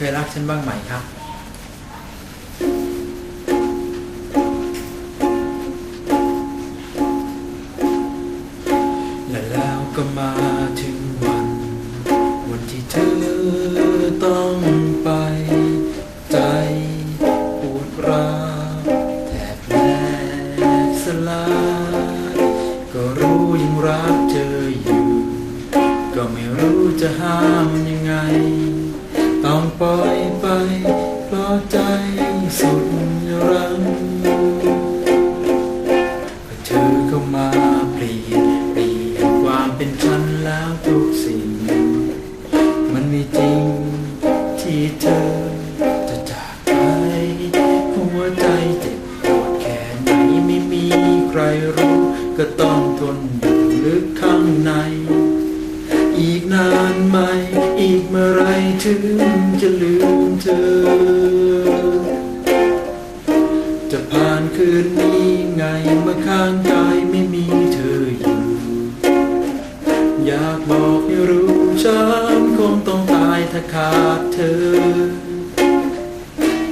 เคยรักฉันบ้างไหมครับและแล้วก็มาถึงวัน วันที่เธอต้องไป ใจปวดร้าวแทบแหลกสลายก็รู้ยังรักเธออยู่ ก็ไม่รู้จะห้ามยังไง ต้องปล่อยไปเพราะใจสุดรังเธอเข้ามาเปลี่ยนเปลี่ยนความเป็นฉันแล้วทุกสิ่ง มันไม่จริงที่เธอจะจากไปหัวใจเจ็บปวดแค่ไหนไม่มีใครรู้ ก็ต้องทนอยู่ลึกข้างใน อีกนานไหม อีกเมื่อไรถึง จะลืมเธอ จะผ่านคืนนี้ไงเมื่อข้างกายไม่มีเธออยู่ อยากบอกให้รู้ฉันคงต้องตายถ้าขาดเธอ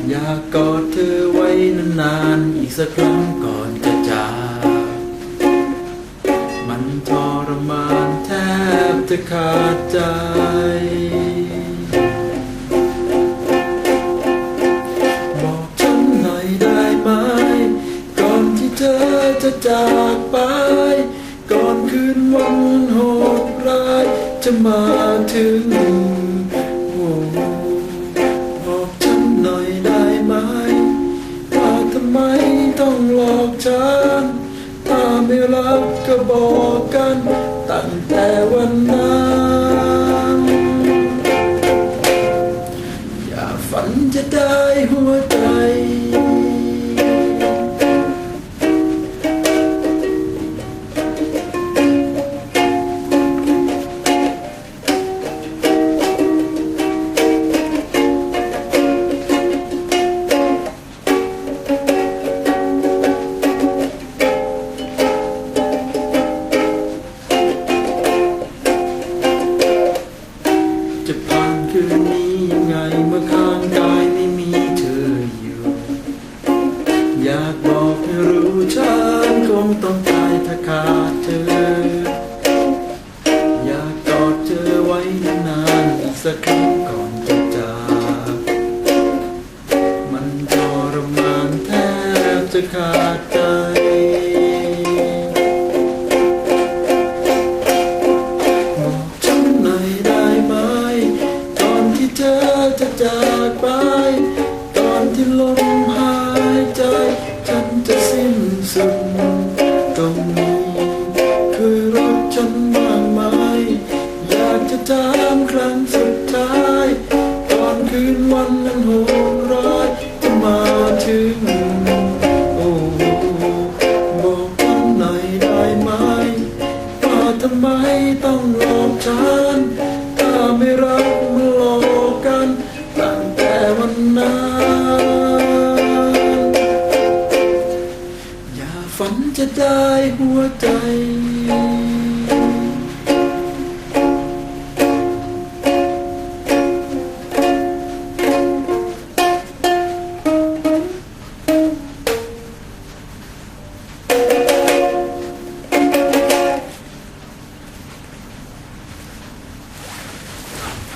อยากกอดเธอไว้นานๆอีกสักครั้งก่อนจะจากมันทรมานแทบจะขาดใจ อจะจากไป ก่อนคืนวันโหดร้ายจะมาถึงบอกฉันหน่อยได้ไหมว่าทำไมต้องหลอกฉันถ้าไม่รักก็บอกกัน ตั้งแต่วันนั้นอย่าฝันจะได้หัวใจ งต้องตายถ้าขาดเธอ อยากกอดเธอไว้นานๆอีกสักครั้งก่อนจะจากมันทรมานแทบจะขาดใจบอกฉันหน่อยได้ไหมก่อนที่เธอจะจากไป ตรงเคยรักฉันบ้างไหมอยากจะถามครั้งสุดท้ายก่อนคืนวันนั้นโหดร้ายจะมาถึง โอ้บอกฉันหน่อยได้ไหมว่าทำไมต้องหลอกฉันถ้าไม่รักมาหลอกกันตั้งแต่วันนั้นอย่าฝันจะได้ หัวใจ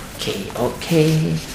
โอเคโอเค